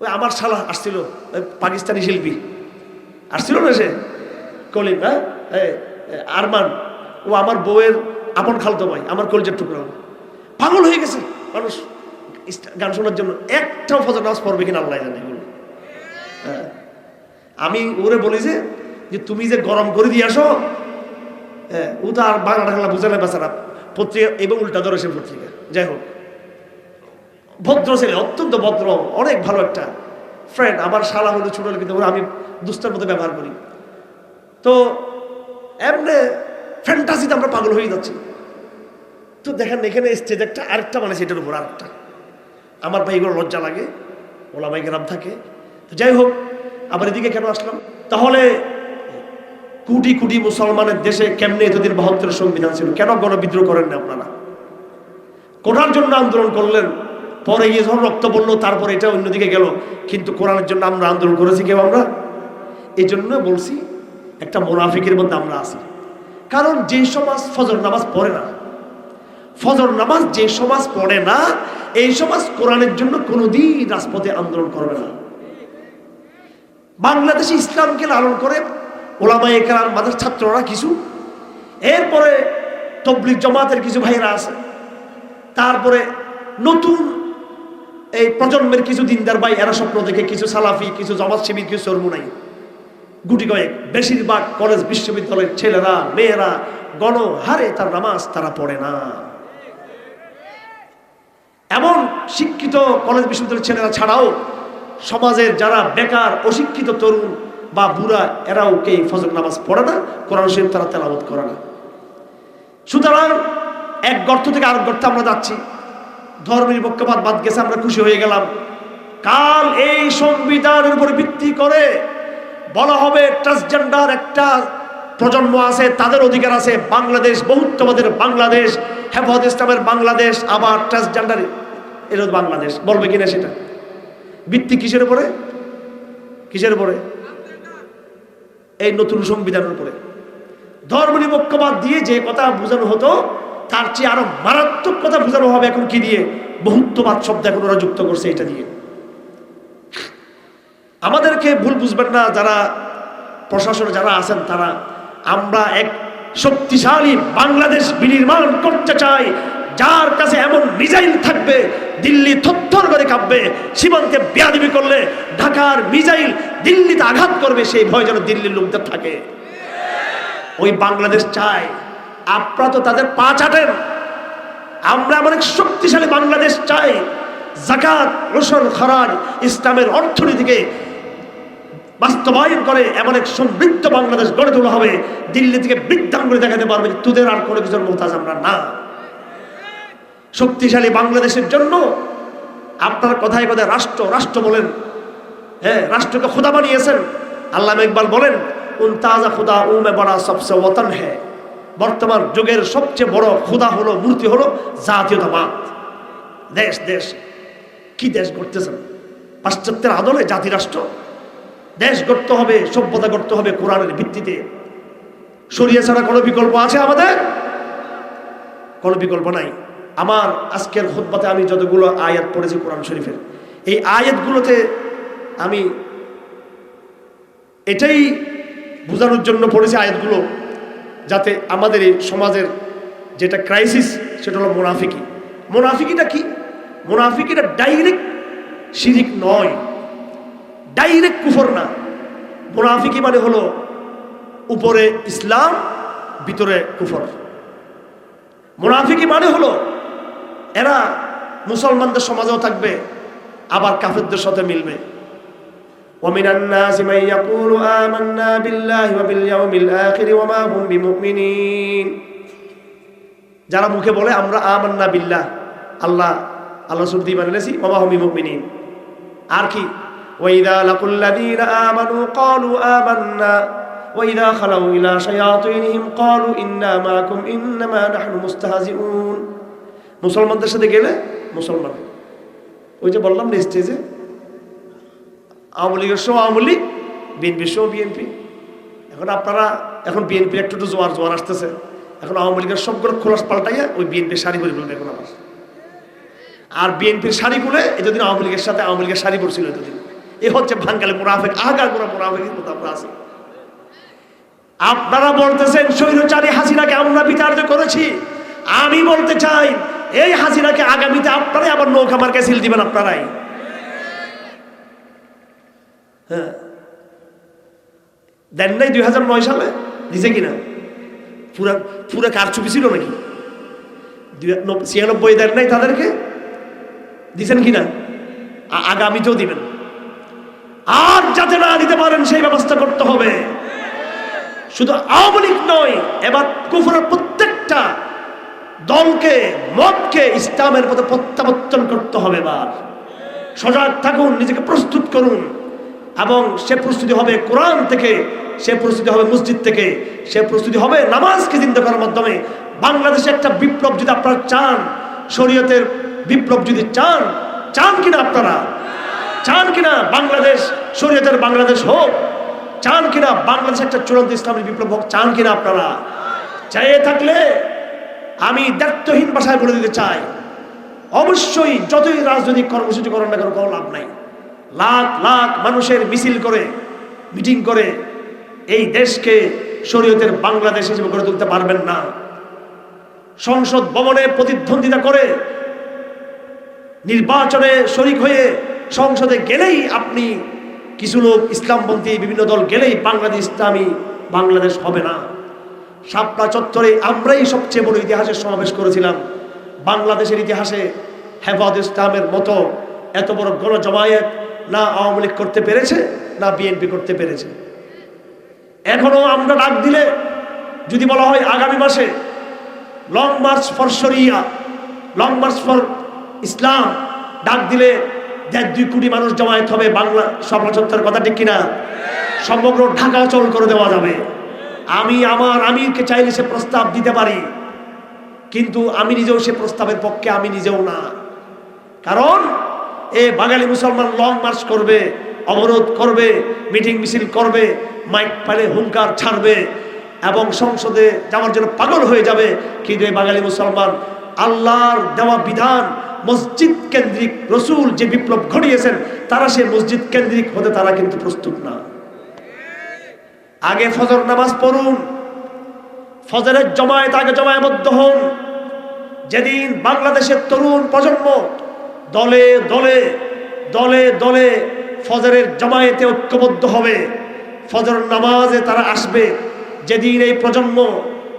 ওই আমার শালা আসছিল, ওই পাকিস্তানি শিল্পী। আসছিল না সে? কলিম হ্যাঁ? আরমান, ও আমার বউয়ের আপন খালতো ভাই, আমার কলজের টুকরা। পাগল হয়ে গেছে। মানুষ গান শোনার জন্য একটাও ফজর নামাজ পড়বে কিনা আল্লাহ জানে। হ্যাঁ। আমি ওরে বলি যে যে তুমি যে গরম করে দিয়ে আসো হ্যাঁ ও তো আর বাংলা টাংলা বুঝে না বেচারা। পত্রিকা এবং উল্টা ধরে সে পত্রিকা। যাই হোক। ভদ্র ছেলে, অত্যন্ত ভদ্র, অনেক ভালো একটা ফ্রেন্ড আমার শালা হলো ছোট কিন্তু আমি দুষ্টার মতো ব্যবহার করি। তো এমনি ফ্যান্টাসিতে আমরা পাগল হয়ে যাচ্ছি। তো দেখেন এখানে স্টেজ একটা, আরেকটা মানে সেটার উপর আরেকটা। আমার ভাই এগুলো লজ্জা লাগে ওলামাই গ্রাম থাকে। তো যাই হোক, আবার এদিকে কেন আসলাম? তাহলে কোটি কোটি মুসলমানের দেশে কেমনে এতদিন বাহাত্তরের সংবিধান ছিল? কেন গণবিদ্রোহ করেন না আপনারা? কোরআন জন্য আন্দোলন করলেন পরে গিয়ে যখন রক্ত পড়ল, তারপর এটা অন্যদিকে গেল। কিন্তু কোরআনের জন্য আমরা আন্দোলন করেছি কেউ আমরা? এই জন্য বলছি, একটা মোনাফিকের মধ্যে আমরা আছি। কারণ যে সমাজ ফজর নামাজ পড়ে না, ফজর নামাজ যে সমাজ পড়ে না, এই সমাজ কোরআনের জন্য কোনোদিন রাজপথে আন্দোলন করবে না। বাংলাদেশে ইসলামকে লালন করে ওলামাই একরাম মাদের ছাত্ররা কিছু। এরপরে তবলিক জমাতের কিছু ভাইরা আছে। তারপরে নতুন এই প্রজন্মের কিছু দিনদার ভাই, এরা স্বপ্ন দেখে কিছু সালাফি, কিছু জমাত শিবির, কিছু সরমুনাই গুটি কয়েক, বেশিরভাগ কলেজ, বিশ্ববিদ্যালয়ের ছেলেরা, মেয়েরা, গণহারে তার নামাজ তারা পড়ে না। এমন শিক্ষিত কলেজ, বিশ্ববিদ্যালয়ের ছেলেরা ছাড়াও সমাজের যারা বেকার, অশিক্ষিত তরুণ বা বুড়া, এরাও কে ফজর নামাজ পড়ে না, কোরআন শরীফ তারা তেলাবত করে না। সুতরাং এক গর্ত থেকে আরেক গর্তে আমরা যাচ্ছি। ধর্মের পক্ষপাত বাদ গেছে, আমরা খুশি হয়ে গেলাম। কাল এই সংবিধানের উপর ভিত্তি করে বলা হবে ট্রান্সজেন্ডার একটা প্রজন্ম আছে, তাদের অধিকার আছে, বাংলাদেশ, বহুত্ববাদের বাংলাদেশ, হেফাজত ইসলামের বাংলাদেশ, আবার ট্রান্সজেন্ডার এর বাংলাদেশ। বলবে কিনা সেটা? ভিত্তি কিসের উপরে? কিসের উপরে? এই নতুন সংবিধানের উপরে। ধর্মনিরপেক্ষবাদ দিয়ে যে কথা বোঝানো হতো তার চেয়ে আরও মারাত্মক কথা বোঝানো হবে এখন কি দিয়ে? বহুত্ববাদ শব্দ এখন ওরা যুক্ত করছে এটা দিয়ে। আমাদেরকে ভুল বুঝবেন না, যারা প্রশাসনে যারা আছেন তারা। আমরা এক শক্তিশালী বাংলাদেশ বিনির্মাণ করতে চাই, যার কাছে এমন মিজাইল থাকবে, দিল্লি থরথর করে কাঁপবে, সীমান্তে বেয়াদিবি করলে ঢাকার মিজাইল দিল্লিতে আঘাত করবে, সেই ভয় যেন দিল্লির লোকদের থাকে। ওই বাংলাদেশ চায় আপনারা তো তাদের পা চাটেন। আমরা এক শক্তিশালী বাংলাদেশ চাই, জাকাত, রসুন খরাজ ইসলামের অর্থনীতিকে বাস্তবায়ন করে এমন এক সমৃদ্ধ বাংলাদেশ গড়ে তোলা হবে, দিল্লি থেকে বৃদ্ধাঙ্গুলি দেখাতে পারবে তোদের আর কোনো কিছুর মোহতাজ আমরা না। শক্তিশালী বাংলাদেশের জন্য আপনার কথায় কথায় রাষ্ট্র রাষ্ট্র বলেন। হ্যাঁ রাষ্ট্রকে খোদা বানিয়েছেন। আল্লাহ ইকবাল বলেন, উন তাজা খুদা উমে বড়া সবচেয়ে ওতন হ্যাঁ বর্তমান যুগের সবচেয়ে বড় খুদা হলো, মূর্তি হলো জাতীয়তাবাদ। দেশ দেশ, কি দেশ গড়তেছেন পাশ্চাত্যের আদলে জাতি রাষ্ট্র। দেশ গড়তে হবে, সভ্যতা গড়তে হবে কোরআনের ভিত্তিতে। সরিয়ে ছাড়া কোনো বিকল্প আছে আমাদের? কোনো বিকল্প নাই। আমার আজকের খুদ্বাতে আমি যতগুলো আয়াত পড়েছি কোরআন শরীফের, এই আয়াতগুলোতে আমি এটাই বোঝানোর জন্য পড়েছি আয়াতগুলো। যাতে আমাদের এই সমাজের যেটা ক্রাইসিস সেটা হলো মোনাফিকি। মোনাফিকিটা কি? মোনাফিকিটা ডাইরেক্ট শিরিক নয়। ডাইরেক্ট কুফর না। মোনাফিকি মানে হলো উপরে ইসলাম, ভিতরে কুফর। মোনাফিকি মানে হলো এরা মুসলমানদের সমাজেও থাকবে, আবার কাফেরদের সাথে মিলবে। ومن الناس من يقول آمنا بالله وباليوم الآخر وما هم بمؤمنين যারা মুখে বলে আমরা আমান্না বিল্লাহ আল্লাহ আল্লাহ সুরদি বানিয়েছি ওমা হুম বিমুমিনিন আর কি وإذا لقوا الذين آمنوا قالوا آمنا وإذا خلوا إلى شياطينهم قالوا إنا معكم إنما نحن مستهزئون মুসলমানদের সাথে গেলে মুসলমান ওই যে বললাম না স্টেজে আওয়ামী লীগের সহ আওয়ামী লীগ বিএনপির সহ বিএনপি এখন আপনারা, এখন বিএনপির একটু একটু জোয়ার জোয়ার আসতেছে। এখন আওয়ামী লীগের সবগুলো খোলাস পাল্টাইয়া ওই বিএনপির শাড়ি পরে বলবে এখন আবার। আর বিএনপির শাড়ি খুলে এতদিন আওয়ামী লীগের সাথে আওয়ামী লীগের শাড়ি পরছিল এতদিন। এ হচ্ছে ভাঙ্গালে মুনাফেক আগা করা মুনাফেকের মতো আমরা আছি। আপনারা বলতেছেন, স্বৈরচারী হাসিনাকে আমরা বিচার্য করেছি, আমি বলতে চাই, এই হাসিনাকে আগামীতে আপনারাই আবার নৌকা মার্কে সিল দিবেন আপনারাই। হ্যাঁ। দেন নাই দুই হাজার নয় সালে? দিছে কিনা? পুরা পুরা কারচুপি ছিল নাকি? ছিয়ানব্বই দেন নাই তাদেরকে? দিছেন কিনা? আগামীতেও দিবেন। আর যাতে না দিতে পারেন, সেই ব্যবস্থা করতে হবে। শুধু আওয়ামী লীগ নয়, এবার কুফরের প্রত্যেকটা দলকে, মতকে ইসলামের পথে প্রত্যাবর্তন করতে হবে এবার। সজাগ থাকুন, নিজেকে প্রস্তুত করুন। এবং সে প্রস্তুতি হবে কোরআন থেকে, সে প্রস্তুতি হবে মসজিদ থেকে, সে প্রস্তুতি হবে নামাজকে চিন্তা করার মাধ্যমে। বাংলাদেশে একটা বিপ্লব যদি আপনারা চান, শরীয়তের বিপ্লব যদি চান চান কিনা আপনারা? চান কিনা বাংলাদেশ, শরীয়তের বাংলাদেশ হোক? চান কিনা বাংলাদেশ একটা চূড়ান্ত ইসলামী বিপ্লব হোক? চান কিনা আপনারা? চাইয়ে থাকলে আমি দায়িত্বহীন ভাষায় বলে দিতে চাই। অবশ্যই যতই রাজনৈতিক কর্মসূচি করেন না কোনো লাভ নাই। লাখ লাখ মানুষের মিছিল করে, মিটিং করে, এই দেশকে শরীয়তের বাংলাদেশ হিসেবে গড়ে তুলতে পারবেন না। সংসদ ভবনে প্রতিদ্বন্দ্বিতা করে, নির্বাচনে শরিক হয়ে সংসদে গেলেই আপনি কিছু লোক ইসলামপন্থী বিভিন্ন দল গেলেই বাংলাদেশ ইসলামী বাংলাদেশ হবে না। শাপলা চত্বরে আমরাই সবচেয়ে বড় ইতিহাসের সমাবেশ করেছিলাম। বাংলাদেশের ইতিহাসে হেফাজ ইসলামের মতো এত বড় গণজমায়েত না আওয়ামী লীগ করতে পেরেছে, না বিএনপি করতে পেরেছে। এখনও আমরা ডাক দিলে, যদি বলা হয় আগামী মাসে long march for sharia long march for Islam ডাক দিলে দেড় দুই কোটি মানুষ জমায়েত হবে বাংলা সমালোচনার কথা ঠিক কিনা? সমগ্র ঢাকা অচল করে দেওয়া যাবে। আমি আমার আমিরকে চাইলে সে প্রস্তাব দিতে পারি, কিন্তু আমি নিজেও সে প্রস্তাবের পক্ষে আমি নিজেও না। কারণ এ বাঙালি মুসলমান লং মার্চ করবে, অবরোধ করবে মিটিং মিছিল করবে মাইক পালে হুঙ্কার ছাড়বে এবং সংসদে যাওয়ার জন্য পাগল হয়ে যাবে। কিন্তু এই বাঙালি মুসলমান আল্লাহর দেওয়া বিধান, মসজিদ কেন্দ্রিক রসুল যে বিপ্লব ঘটিয়েছেন, তারা সে মসজিদ কেন্দ্রিক হতে তারা কিন্তু প্রস্তুত না। আগে ফজর নামাজ পড়ুন, ফজরের জমায়েত আগে জমায়বদ্ধ হন। যেদিন বাংলাদেশের তরুণ প্রজন্ম দলে দলে দলে দলে ফজরের জমায়েতে ঐক্যবদ্ধ হবে। ফজর নামাজে তারা আসবে। যেদিন এই প্রজন্ম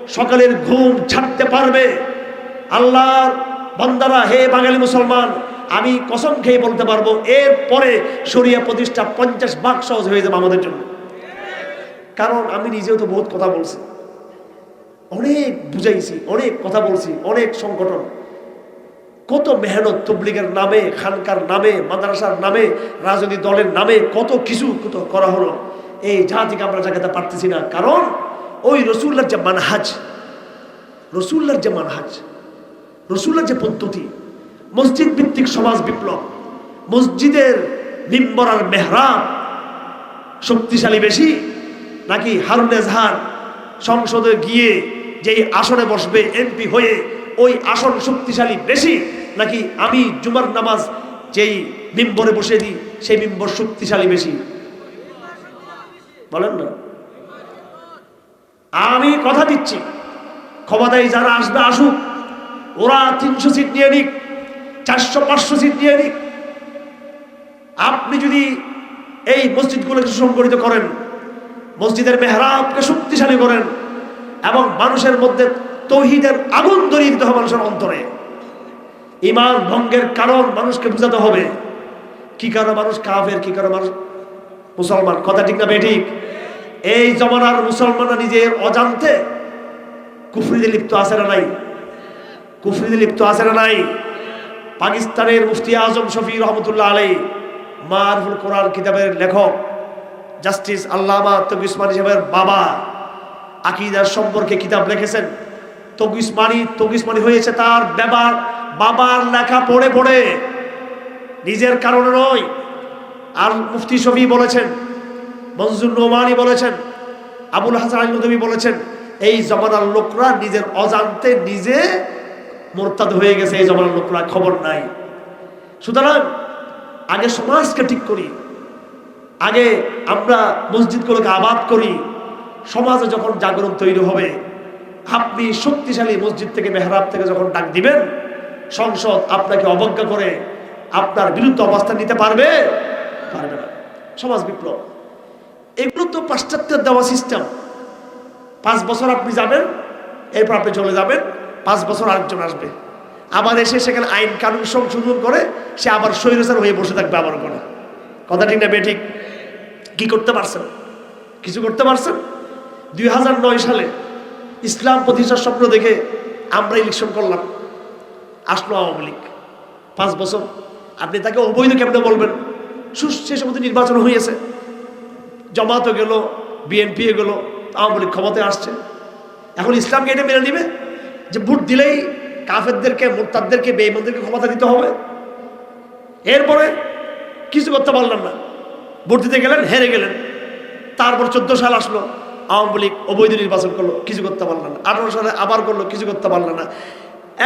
সকালের ঘুম ছাড়তে পারবে, আল্লাহর বন্দারা, হে বাঙালি মুসলমান, আমি কসম খেয়ে বলতে পারব এর পরে শরিয়া প্রতিষ্ঠা পঞ্চাশ ভাগ সহজ হয়ে যাবে আমাদের জন্য। কারণ আমি নিজেও তো বহুত কথা বলছি। অনেক বুঝাইছি, অনেক কথা বলছি, অনেক সংগঠন। কত মেহনত তবলিগের নামে, খানকার নামে, মাদ্রাসার নামে, রাজনৈতিক দলের নামে কত কিছু কত করা হলো। এই জাতিকে আমরা জায়গাতে পারতেছি না। কারণ ওই রসুল্লার যে মানহাজ, রসুল্লার যে মানহাজ, রসুল্লার যে পদ্ধতি, মসজিদ ভিত্তিক সমাজ বিপ্লব, মসজিদের নিম্বর আর মেহরাব শক্তিশালী বেশি, নাকি হারুন এজহার সংসদে গিয়ে যেই আসনে বসবে, এমপি হয়ে ওই আসন শক্তিশালী বেশি? নাকি আমি জুমার নামাজ যেই মিম্বরে বসে দিই, সেই মিম্বর শক্তিশালী বেশি? বলেন না। আমি কথা দিচ্ছি। ক্ষমতায় যারা আসবে, আসুক। ওরা তিনশো সিট নিয়ে নিক, চারশো, পাঁচশো সিট নিয়ে নিক। আপনি যদি এই মসজিদগুলোকে সুসংগঠিত করেন, মসজিদের মেহরাবকে শক্তিশালী করেন, এবং মানুষের মধ্যে তৌহিদের আগুন ধরিয়ে দিতে হবে মানুষের অন্তরে। ইমান ভঙ্গের কারণ মানুষকে বোঝাতে হবে। কি কারণে মানুষ কাফের, কি কারণে মানুষ মুসলমান? কথা ঠিক না বেঠিক? এই জমানার মুসলমানরা নিজের অজান্তে কুফরিতে লিপ্ত আছে না নাই? কুফরিতে লিপ্ত আছে না নাই? পাকিস্তানের মুফতি আজম শফি রহমতুল্লাহ আলাই মারফুল কোরআন কিতাবের লেখক, জাস্টিস আল্লামা তবু ইসমানী সাহেবের বাবা আকিদার সম্পর্কে কিতাব লিখেছেন। তবু ইসমানী হয়েছে তার ব্যাপার বাবার লেখা পড়ে পড়ে। নিজের কারণে নয়। আর মুফতি শফি বলেছেন মঞ্জুর নোমানি বলেছেন, আবুল হাসান বলেছেন, এই জমানার লোকরা নিজের অজান্তে নিজে মোরতাদ হয়ে গেছে, এই জমানার লোকরা খবর নাই। সুতরাং আগে সমাজকে ঠিক করি। আগে আমরা মসজিদগুলোকে আবাদ করি। সমাজে যখন জাগরণ তৈরি হবে আপনি শক্তিশালী মসজিদ থেকে মেহরাব থেকে যখন ডাক দিবেন, সংসদ আপনাকে অবজ্ঞা করে আপনার বিরুদ্ধে অবস্থান নিতে পারবে? পারবে না। সমাজ বিপ্লব। এগুলো তো পাশ্চাত্যের দেওয়া সিস্টেম পাঁচ বছর আপনি যাবেন, এরপর আপনি চলে যাবেন, পাঁচ বছর আরেকজন আসবে। আবার এসে সেখানে আইন কানুন সংশোধন করে, সে আবার স্বৈরাচার হয়ে বসে থাকবে আবার করে কথা ঠিক না কি করতে পারছেন? কিছু করতে পারছেন? দুই হাজার নয় সালে ইসলাম প্রতিষ্ঠার স্বপ্ন দেখে আমরা ইলেকশন করলাম। আসলো আওয়ামী লীগ। পাঁচ বছর। আপনি তাকে অবৈধ কেমনে বলবেন? সে সময় নির্বাচন হয়েছে। জমাতো গেল বিএনপি গেল, আওয়ামী লীগ ক্ষমতায় আসছে। এখন ইসলামকে এটা মেনে নিবে? যে ভোট দিলেই কাফেরদেরকে, মোরতাদদেরকে বেইমানদেরকে ক্ষমতা দিতে হবে? এরপরে কিছু করতে পারলাম না। ভোট দিতে গেলেন, হেরে গেলেন। তারপর চোদ্দ সাল আসলো। আওয়ামী লীগ অবৈধ নির্বাচন করল, কিছু করতে পারল না। আঠারো সালে আবার করল, কিছু করতে পারল না।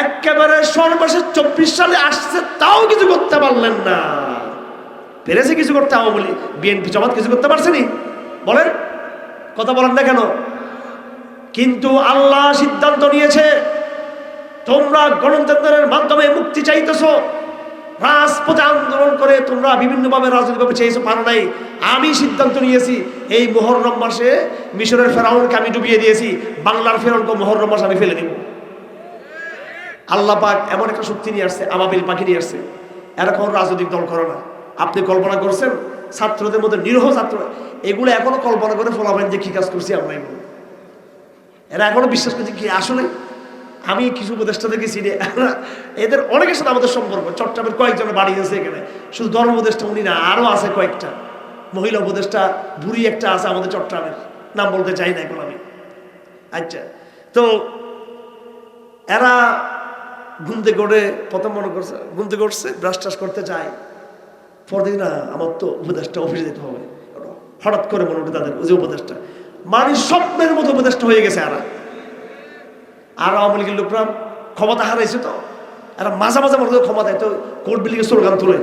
একেবারে সর্বশেষ চব্বিশ সালে আসছে, তাও কিছু করতে পারলেন না। পেরেছে কিছু করতে আওয়ামী লীগ? বিএনপি জমাত কিছু করতে পারছেনি বলেন, কথা বলেন না কেন? কিন্তু আল্লাহ সিদ্ধান্ত নিয়েছে, তোমরা গণতন্ত্রের মাধ্যমে মুক্তি চাইতেছো। রাজপথে আন্দোলন করে তোমরা বিভিন্নভাবে রাজনৈতিকভাবে চেয়েছো, পারো নাই। আমি সিদ্ধান্ত নিয়েছি, এই মোহররম মাসে মিশরের ফেরাউনকে আমি ডুবিয়ে দিয়েছি, বাংলার ফেরাউনকে মোহররম মাসে আমি ফেলে দিব। আল্লাহ পাক এমন একটা শক্তি নিয়ে আসছে আমাবিল পাখি নিয়ে আসছে। এরা কোনো রাজনৈতিক দল করে না। আপনি কল্পনা করছেন, ছাত্রদের মধ্যে নিরহ ছাত্র, এগুলো এখনও কল্পনা করে ফলাবেন যে কি কাজ করছি আমরা এরা এখনও বিশ্বাস করছে কি আসলে? আমি কিছু উপদেষ্টাদেরকে চিনি এরা- এদের অনেকের সাথে আমাদের সম্পর্ক, চট্টগ্রামের কয়েকজনের বাড়ি আছে এখানে। শুধু ধর্ম উপদেষ্টা উনি না, আরও আছে কয়েকটা। মহিলা উপদেষ্টা, বুড়ি একটা আছে আমাদের চট্টগ্রামের। নাম বলতে চাই না এখন আমি। আচ্ছা তো এরা ঘুমতে করে প্রথম মনে করছে ঘুমতে করছে ব্রাশ টাশ করতে চায়। পরদিন না, আমার তো উপদেষ্টা অফিসে যেতে হবে। হঠাৎ করে মনে ওঠে তাদের, ওই যে উপদেশটা মানে স্বপ্নের মতো উপদেষ্টা হয়ে গেছে এরা। আর আওয়ামী লীগের লোকরা ক্ষমতা হারাইছে তো। এরা মাঝে মাঝে মনে করে ক্ষমতায় তো কোর্ট বিল্ডিংয়ে স্লোগান তুলে।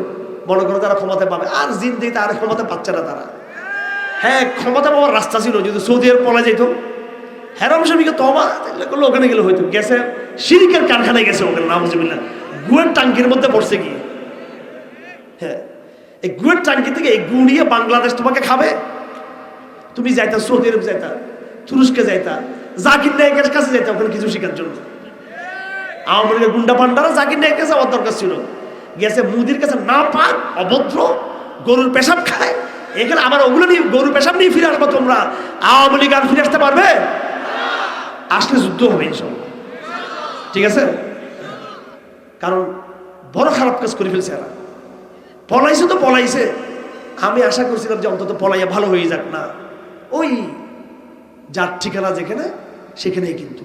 মনে করে তারা ক্ষমতায় পাবে। আর জিন দিয়ে তার ক্ষমতা পাচ্ছে না তারা। হ্যাঁ ক্ষমতা পাওয়ার রাস্তা ছিল। যদি সৌদি আরব পলা যেত হেরাম স্বামীকে তবা করলে ওখানে গেলে হয়তো গেছে সিরিকের কারখানায় গেছে ওখানে নামজিবিল্লা গুয়ের টাঙ্কির মধ্যে পড়ছে গিয়ে। হ্যাঁ এই গুয়ের টাঙ্কি থেকে এই গু নিয়ে বাংলাদেশ তোমাকে খাবে। তুমি যাইতা, সৌদি আরব যাইতা, তুরস্কে যাইতা জাকির নায়কের কাছে যাইতা ওখানে কিছু শেখার জন্য। আওয়ামী লীগের গুন্ডা পান্ডারা জাকির নায়কের কাছে আমার দরকার ছিল। গেছে মুদির কাছে না পাক, অভদ্র, গরুর পেশাব খায়। এখানে আমার ওগুলো নিয়ে, গরুর পেশাব নিয়ে ফিরে আসব তোমরা। আওয়ামী লীগ আর ফিরে আসতে পারবে? আসলে যুদ্ধ হবে ইনশাল্লাহ ঠিক আছে? কারণ বড় খারাপ কাজ করে ফেলছে এরা। পলাইছে তো পলাইছে। আমি আশা করছিলাম যে অন্তত পলাইয়া ভালো হয়ে যাক, না। ওই যার ঠিকানা যেখানে সেখানেই কিন্তু।